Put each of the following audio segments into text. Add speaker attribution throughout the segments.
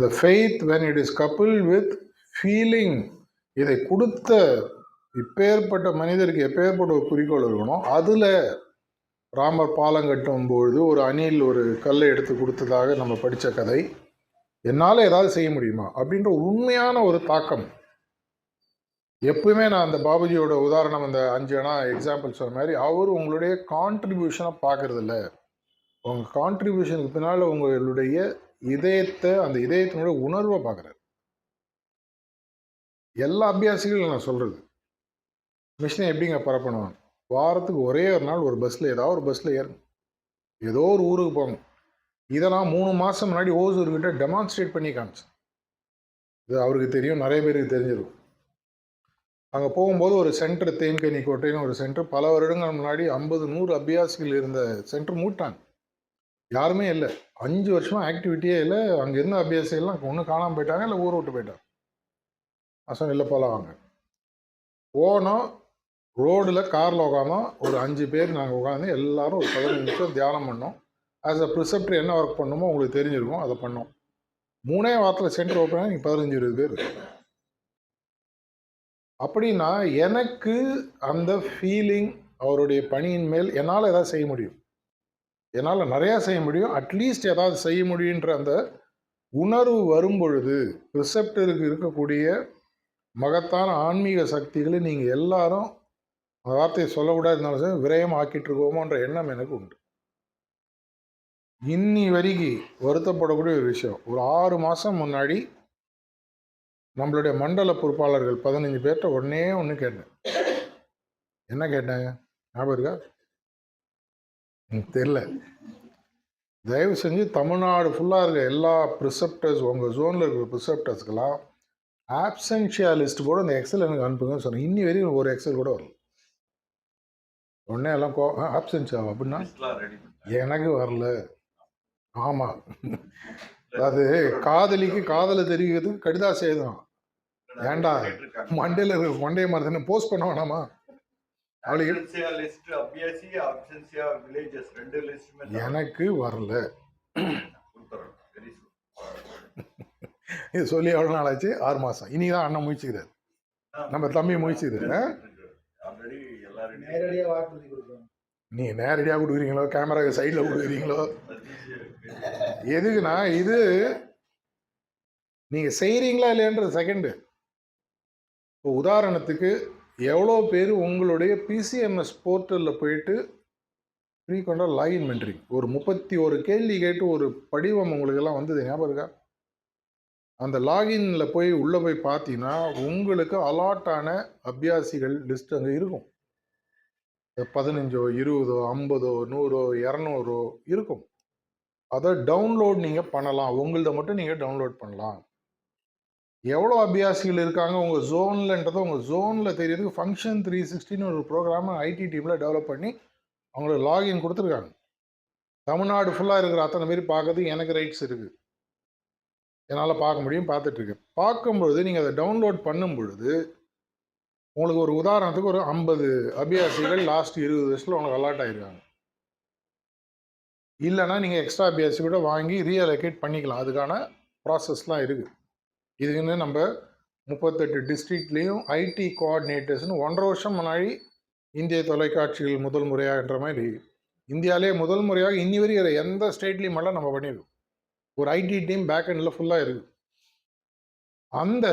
Speaker 1: The faith when it is coupled with feeling இதை கொடுத்த இப்பேற்பட்ட மனிதருக்கு எப்பேற்பட்ட ஒரு குறிக்கோள் இருக்கணும் அதில் ராமர் பாலம் கட்டும் பொழுது ஒரு அணில் ஒரு கல்லை எடுத்து கொடுத்ததாக நம்ம படித்த கதை. என்னால் ஏதாவது செய்ய முடியுமா? அப்படின்ற உண்மையான ஒரு தாக்கம். எப்பவுமே நான் அந்த பாபுஜியோட உதாரணம் அந்த அஞ்சு அணா எக்ஸாம்பிள் சொன்ன மாதிரி அவர் உங்களுடைய கான்ட்ரிபியூஷனை பார்க்குறதில்ல. உங்கள் கான்ட்ரிபியூஷனுக்கு பின்னால் உங்களுடைய இதயத்தை அந்த இதயத்தினுடைய உணர்வை பார்க்குறாரு எல்லா அபியாசிகளும் நான் சொல்கிறது மிஷினை எப்படிங்க பரப்பணும்? வாரத்துக்கு ஒரே ஒரு நாள் ஒரு பஸ்ஸில் ஏதாவது ஒரு பஸ்ஸில் ஏறணும். ஏதோ ஒரு ஊருக்கு போகணும். இதை நான் மூணு மாதம் முன்னாடி ஓசூர்கிட்ட டெமான்ஸ்ட்ரேட் பண்ணி காமிச்சேன். இது அவருக்கு தெரியும் நிறைய பேருக்கு தெரிஞ்சிருக்கும். அங்கே போகும்போது ஒரு சென்டர் தேன்கனி கோட்டைன்னு ஒரு சென்டர் பல வருடங்கள் முன்னாடி ஐம்பது நூறு அபியாசிகள் இருந்த சென்டர் மூட்டாங்க. யாருமே இல்லை. அஞ்சு வருஷமாக ஆக்டிவிட்டியே இல்லை. அங்கே இருந்த அபியாசிகள்லாம் ஒன்று காணாமல் போயிட்டாங்க. இல்லை ஊர் விட்டு போயிட்டாங்க. அசம் இல்லை போகலாம் வாங்க போனோம் ரோடில் காரில் உட்காந்தோம் ஒரு அஞ்சு பேர் நாங்கள் உட்காந்து எல்லாரும் ஒரு பதினஞ்சு நிமிஷம் தியானம் பண்ணோம். ஆஸ் அ ப்ரிசெப்டர் என்ன ஒர்க் பண்ணுமோ உங்களுக்கு தெரிஞ்சிருக்கும். அதை பண்ணோம். மூணே வாரத்தில் சென்டர் ஓப்பன் நீங்கள் பதினஞ்சு இருபது பேர் அப்படின்னா எனக்கு அந்த ஃபீலிங் அவருடைய பணியின் மேல் என்னால் எதாவது செய்ய முடியும். என்னால் நிறையா செய்ய முடியும். அட்லீஸ்ட் ஏதாவது செய்ய முடியுன்ற அந்த உணர்வு வரும் பொழுது ரிசப்டருக்கு இருக்கக்கூடிய மகத்தான ஆன்மீக சக்திகளை நீங்கள் எல்லாரும் அந்த வார்த்தையை சொல்லக்கூடாது இருந்தாலும் சரி விரயம் ஆக்கிட்டு இருக்கோமோன்ற எண்ணம் எனக்கு உண்டு. இன்னி வரைக்கும் வருத்தப்படக்கூடிய ஒரு விஷயம். ஒரு ஆறு மாதம் முன்னாடி நம்மளுடைய மண்டல பொறுப்பாளர்கள் பதினஞ்சு பேர்கிட்ட உடனே ஒன்று கேட்டேன். என்ன கேட்டேன் ஞாபகம் இருக்கா? எனக்கு தெரில தயவு செஞ்சு தமிழ்நாடு ஃபுல்லாக இருக்க எல்லா ப்ரிசெப்டர்ஸ் உங்கள் ஜோனில் இருக்கிற ப்ரிசெப்டர்ஸ்க்கெல்லாம் ஆப்சன்ஷியா லிஸ்ட் கூட இந்த எக்ஸல் எனக்கு அனுப்புங்கன்னு சொன்னேன். இன்னி வரைக்கும் ஒரு எக்ஸல் கூட வரல. உடனே எல்லாம் கோ ஆப்சன்ஷியா அப்படின்னா? எனக்கு வரல. ஆமாம் அது காதலிக்கு காதலை தெரிவிக்கிறதுக்கு கடிதாசி எழுதணும் ஏன்டா? மண்டையில் இருக்கிற மண்டைய மாதிரி போஸ்ட் பண்ண வேணாமா? எனக்கு வரல. இது சொல்லி எவ்வளோ நாள் ஆச்சு? ஆறு மாதம் இனி தான் அண்ணன் முயற்சிக்கிறார். நம்ம தம்பி முயற்சிக்கிறார். நீ நேரடியாக கொடுக்குறீங்களோ? கேமராக்கு சைடில் கொடுக்குறீங்களோ? எதுக்குன்னா இது நீங்கள் செய்கிறீங்களா இல்லையன்றது செகண்டு இப்போ உதாரணத்துக்கு எவ்வளோ பேர் உங்களுடைய பிசிஎம்எஸ் போர்ட்டலில் போயிட்டு ஃப்ரீக்வெண்ட்டாக லாகின் பண்ணுறீங்க ஒரு முப்பத்தி ஒரு கேள்வி கேட்டு ஒரு படிவம் உங்களுக்கெல்லாம் வந்தது ஞாபகம் இருக்கா? அந்த லாகின்ல போய் உள்ளே போய் பார்த்தீங்கன்னா உங்களுக்கு அலாட்டான அபியாசிகள் லிஸ்ட் அங்கே இருக்கும். பதினஞ்சோ இருபதோ ஐம்பதோ நூறோ இரநூறோ இருக்கும். அதை டவுன்லோட் நீங்கள் பண்ணலாம். உங்களத மட்டும் நீங்கள் டவுன்லோட் பண்ணலாம். எவ்வளோ அபியாசிகள் இருக்காங்க? உங்கள் ஜோன்லன்றதை உங்கள் ஜோனில் தெரியறதுக்கு ஃபங்க்ஷன் த்ரீ சிக்ஸ்டின்னு ஒரு ப்ரோக்ராமை ஐடி டீமில் டெவலப் பண்ணி அவங்களுக்கு லாகின் கொடுத்துருக்காங்க. தமிழ்நாடு ஃபுல்லாக இருக்கிற அத்தனை பேர் பார்க்கறது எனக்கு ரைட்ஸ் இருக்குது என்னால் பார்க்க முடியும் பார்த்துட்ருக்கேன் பார்க்கும்பொழுது நீங்கள் அதை டவுன்லோட் பண்ணும் பொழுது உங்களுக்கு ஒரு உதாரணத்துக்கு ஒரு ஐம்பது அபியாசிகள் லாஸ்ட் இருபது வருஷத்தில் உங்களுக்கு அலாட் ஆகிருக்காங்க இல்லைன்னா நீங்கள் எக்ஸ்ட்ரா அபியாசி கூட வாங்கி ரீஅலோகேட் பண்ணிக்கலாம். அதுக்கான ப்ராசஸ்லாம் இருக்குது இதுக்குன்னு நம்ம முப்பத்தெட்டு டிஸ்ட்ரிக்ட்லேயும் ஐடி கோஆர்டினேட்டர்ஸ்னு ஒன்றரை வருஷம் முன்னாடி இந்திய தொலைக்காட்சிகள் முதல் முறையாகன்ற மாதிரி இந்தியாவிலே முதல் முறையாக இன்னி வரைக்கும் எந்த ஸ்டேட்லேயும் எல்லாம் நம்ம பண்ணியிருக்கோம் ஒரு ஐடி டீம் பேக் எண்டில் ஃபுல்லாக இருக்குது அந்த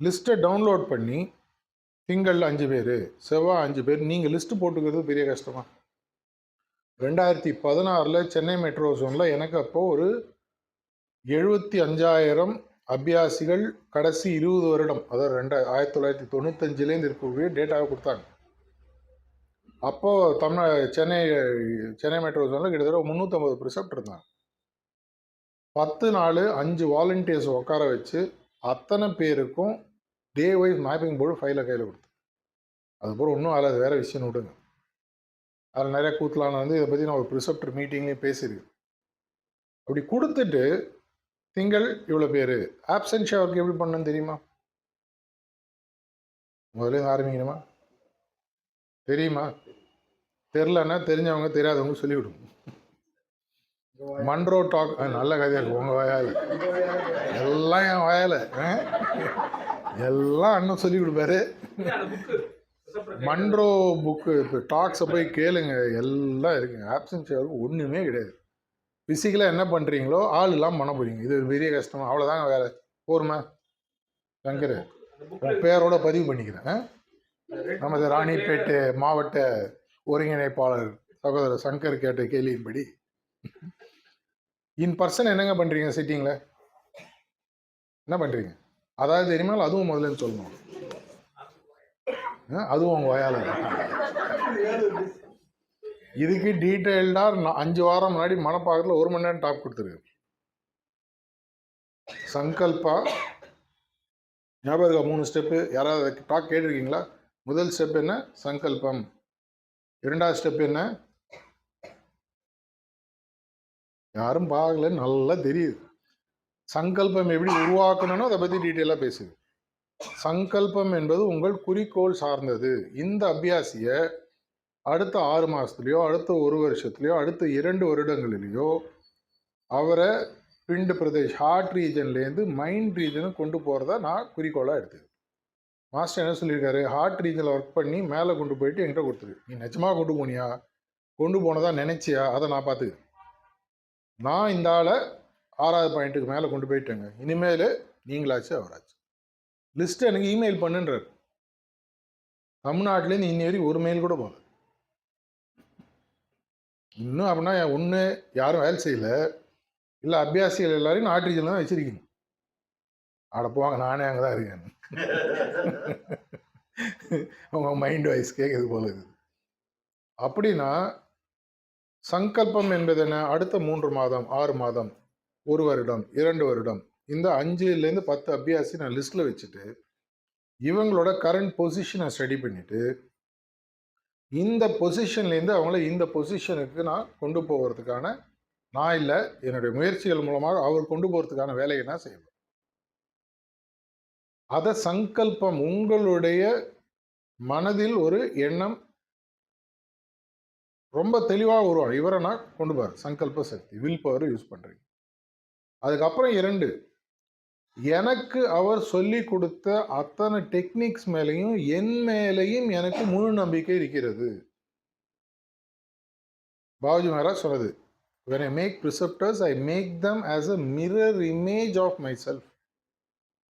Speaker 1: லிஸ்ட்டை டவுன்லோட் பண்ணி திங்கள் அஞ்சு பேர் செவ்வாய் அஞ்சு பேர் நீங்கள் லிஸ்ட்டு போட்டுக்கிறது பெரிய கஷ்டமாக ரெண்டாயிரத்தி பதினாறில் சென்னை மெட்ரோ ஜோனில் எனக்கு அப்போ ஒரு எழுபத்தி அஞ்சாயிரம் அபியாசிகள் கடைசி இருபது வருடம் அதாவது ரெண்டு ஆயிரத்தி தொள்ளாயிரத்தி தொண்ணூத்தஞ்சுலேருந்து இருக்கக்கூடிய டேட்டாவை கொடுத்தாங்க. அப்போது தமிழ் சென்னை சென்னை மெட்ரோ ஜோனில் கிட்டத்தட்ட முந்நூற்றம்பது ப்ரிசப்ட் இருந்தாங்க. பத்து நாள் அஞ்சு வாலண்டியர்ஸ் உட்கார வச்சு அத்தனை பேருக்கும் டே வைஸ் மேப்பிங் போர்டு ஃபைலை கையில் கொடுத்து அதுக்கப்புறம் ஒன்றும் அதில் அது வேறு விஷயம் விடுங்க. அதில் நிறைய கூத்தலான வந்து இதை பற்றி நான் ஒரு ப்ரிசப்டர் மீட்டிங்லேயும் பேசியிருக்கேன். அப்படி கொடுத்துட்டு திங்கள் இவ்வளோ பேர். ஆப்சன்ட் ஒர்க் எப்படி பண்ணணும்னு தெரியுமா? முதல்ல ஆரம்பிக்கணுமா? தெரியுமா? தெரிலன்னா தெரிஞ்சவங்க தெரியாதவங்க சொல்லிவிடும். மன்ரோ டாக் நல்ல கதையா இருக்கும் உங்கள் வாயால. எல்லாம் என் வாயால. ஆ? எல்லாம் அண்ணன் சொல்லி கொடுப்பாரு. மன்ரோ புக்கு இப்போ டாக்ஸை போய் கேளுங்க. எல்லாம் இருக்குங்க. ஆப்சன்ஸ் ஒன்றுமே கிடையாது. பிசிக்கலாக என்ன பண்ணுறீங்களோ ஆள் இல்லாமல் பண்ண போறீங்க. இது ஒரு பெரிய கஷ்டம். அவ்வளோதாங்க வேலை போருமா? சங்கர் பேரோட பதிவு பண்ணிக்கிறேன். நமது ராணிப்பேட்டை மாவட்ட ஒருங்கிணைப்பாளர் சகோதரர் சங்கர் கேட்ட கேள்வியின்படி இன் பர்சன் என்னங்க பண்ணுறீங்க சிட்டிங்கில் என்ன பண்ணுறீங்க அதாவது தெரியுமா அதுவும் முதல்ல சொல்லணும். ஆ, அதுவும் உங்கள் வயால. இதுக்கு டீட்டெயில்டாக அஞ்சு வாரம் முன்னாடி மனப்பாக்கத்தில் ஒரு மணி நேரம் டாப் கொடுத்துருக்கு சங்கல்பா? ஞாபகம் மூணு ஸ்டெப்பு யாராவது டாக் கேட்டிருக்கீங்களா? முதல் ஸ்டெப் என்ன? சங்கல்பம். இரண்டாவது ஸ்டெப் என்ன? யாரும் பார்க்கலன்னு நல்லா தெரியுது. சங்கல்பம் எப்படி உருவாக்கணும்னோ அதை பற்றி டீட்டெயிலாக பேசுது. சங்கல்பம் என்பது உங்கள் குறிக்கோள் சார்ந்தது. இந்த அபியாசியை அடுத்த ஆறு மாதத்துலேயோ அடுத்த ஒரு வருஷத்துலையோ அடுத்த இரண்டு வருடங்களிலேயோ அவரை பிண்டு பிரதேஷ் ஹார்ட் ரீஜன்லேருந்து மைண்ட் ரீஜனுக்கு கொண்டு போகிறத நான் குறிக்கோளாக எடுத்துக்கிறேன். மாஸ்டர் என்ன சொல்லியிருக்காரு? ஹார்ட் ரீஜனில் ஒர்க் பண்ணி மேலே கொண்டு போயிட்டு என்கிட்ட கொடுத்துரு. நீ நிஜமாக கொண்டு போனியா? கொண்டு போனதா நினைச்சியா? அதை நான் பார்த்துக்கிறேன். நான் இந்த ஆளை ஆறாவது பாயிண்ட்டுக்கு மேலே கொண்டு போயிட்டேங்க. இனிமேல் நீங்களாச்சு அவராச்சு. லிஸ்ட்டு எனக்கு இமெயில் பண்ணுன்றார். தமிழ்நாட்டிலேருந்து இன்னி வரைக்கும் ஒரு மெயில் கூட போகல. இன்னும் அப்படின்னா ஒன்று யாரும் வேலை செய்யல. இல்லை அபியாசிகள் எல்லாரையும் நாட்டு ரீஜனில் தான் வச்சிருக்கீங்க ஆட போவாங்க நானே அங்கே தான் இருக்கேன். அவங்க மைண்ட் வாய்ஸ் கேட்குது போல இது அப்படின்னா சங்கல்பம் என்பது என்ன? அடுத்த மூன்று மாதம் ஆறு மாதம் ஒரு வருடம் இரண்டு வருடம் இந்த அஞ்சுலேருந்து பத்து அபியாசி நான் லிஸ்ட்டில் வச்சுட்டு இவங்களோட கரண்ட் பொசிஷனை ஸ்டடி பண்ணிவிட்டு இந்த பொசிஷன்லேருந்து அவங்கள இந்த பொசிஷனுக்கு நான் கொண்டு போகிறதுக்கான நான் இல்லை என்னுடைய முயற்சிகள் மூலமாக அவர் கொண்டு போகிறதுக்கான வேலையை நான் செய்வேன். அதை சங்கல்பம் உங்களுடைய மனதில் ஒரு எண்ணம் ரொம்ப தெளிவாக உருவாகும். இவரை நான் கொண்டு போகிறேன் சங்கல்ப சக்தி வில் பவர் யூஸ் பண்ணுறீங்க அதுக்கப்புறம் இரண்டு எனக்கு அவர் சொல்லி கொடுத்த அத்தனை டெக்னிக்ஸ் மேலேயும் என் மேலேயும் எனக்கு முழு நம்பிக்கை இருக்கிறது. பாபுஜி மகாராஜ் சொன்னது where I make make I make them as a mirror image of myself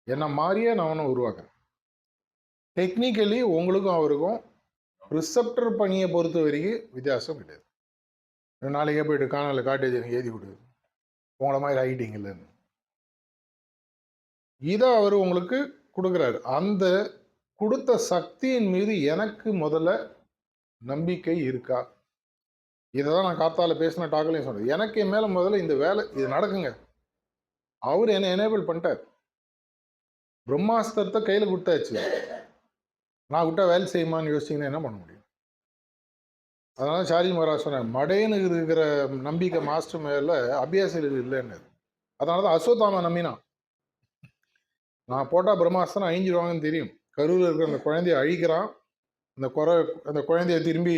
Speaker 1: என்னை மாதிரியே நான் ஒன்று உருவாக்குறேன். டெக்னிக்கலி உங்களுக்கும் அவருக்கும் ரிசப்டர் பணியை பொறுத்த வரைக்கும் வித்தியாசம் கிடையாது. நாளைக்கே போயிட்டு காணல காட்டேஜ் எனக்கு எழுதி கொடு. உங்களை மாதிரி ஆகிட்டீங்க இல்லைன்னு. இதை அவர் உங்களுக்கு கொடுக்குறாரு. அந்த கொடுத்த சக்தியின் மீது எனக்கு முதல்ல நம்பிக்கை இருக்கா? இதை தான் நான் காத்தால பேசின டாக்கலையும் சொன்னேன். எனக்கு என் மேலே முதல்ல இந்த வேலை இது நடக்குங்க. அவர் என்னை எனேபிள் பண்ணிட்டார். பிரம்மாஸ்திரத்தை கையில் கொடுத்தாச்சு. நான் விட்டா வேலை செய்யுமான்னு யோசிச்சிங்கன்னா என்ன பண்ண முடியும்? அதனால சாரி மகாராஜ் சொன்னேன் மடேன்னு இருக்கிற நம்பிக்கை மாஸ்டர் மேலே அபியாசிகள் இல்லைன்னு அதனால தான் அசோத்தாம நம்பினான். நான் போட்டால் பிரம்மாஸ்திரம் அழிஞ்சிடுவாங்கன்னு தெரியும். கரூரில் இருக்கிற அந்த குழந்தைய அழிக்கிறான். அந்த குறை அந்த குழந்தைய திரும்பி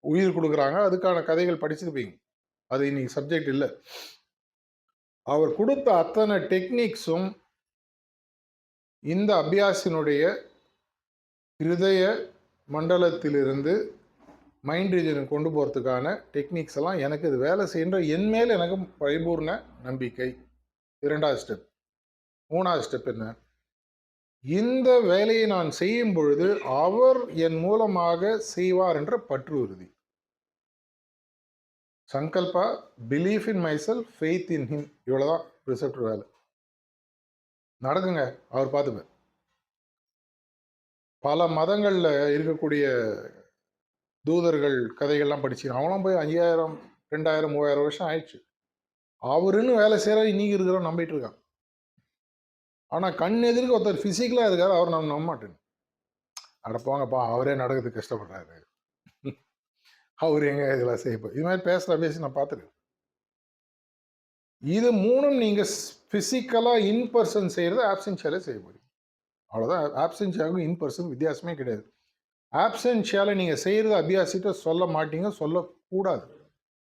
Speaker 1: உயிர் கொடுக்குறாங்க. அதுக்கான கதைகள் படிச்சிருப்பீங்க அது இன்னைக்கு சப்ஜெக்ட் இல்லை. அவர் கொடுத்த அத்தனை டெக்னிக்ஸும் இந்த அபியாசினுடைய இருதய மண்டலத்திலிருந்து மைண்ட் ரீஜனுக்கு கொண்டு போகிறதுக்கான டெக்னிக்ஸ் எல்லாம் எனக்கு இது வேலை செய்கின்ற என் மேல் எனக்கு பரிபூர்ண நம்பிக்கை. இரண்டாவது ஸ்டெப் மூணாவது ஸ்டெப் என்ன? இந்த வேலையை நான் செய்யும் பொழுது அவர் என் மூலமாக செய்வார் என்ற பற்று உறுதி சங்கல்பா belief in myself faith in him இவ்வளோதான் ரிசப்டர் வேலை. நடக்குங்க அவர் பார்த்துப்பார் பல மதங்களில் இருக்கக்கூடிய தூதர்கள் கதைகள்லாம் படிச்சு அவனும் போய் ஐயாயிரம் ரெண்டாயிரம் மூவாயிரம் வருஷம் ஆயிடுச்சு. அவருன்னு வேலை செய்கிற இன்னைக்கு இருக்கிறோம் நம்பிட்டு இருக்கான். ஆனால் கண் எதிர்க்க ஒருத்தர் ஃபிசிக்கலாக இருக்காரு அவர் நம்ம நம்ப மாட்டேன். அடப்பாங்கப்பா அவரே நடக்கிறதுக்கு கஷ்டப்படுறாரு. அவர் எங்க இதெல்லாம் செய்ய இது மாதிரி பேசுகிற பேசி நான் பார்த்துருக்கேன் இது மூணும் நீங்கள் ஃபிசிக்கலாக இன் பர்சன் செய்கிறது ஆப்சென்ஷியாலே செய்ய முடியும். அவ்வளோதான் ஆப்சென்ஷியாவுக்கும் இன் பர்சன் வித்தியாசமே கிடையாது. ஆப்சென்ஷியாவில் நீங்கள் செய்கிறது அபியாசிட்ட சொல்ல மாட்டீங்க சொல்லக்கூடாது.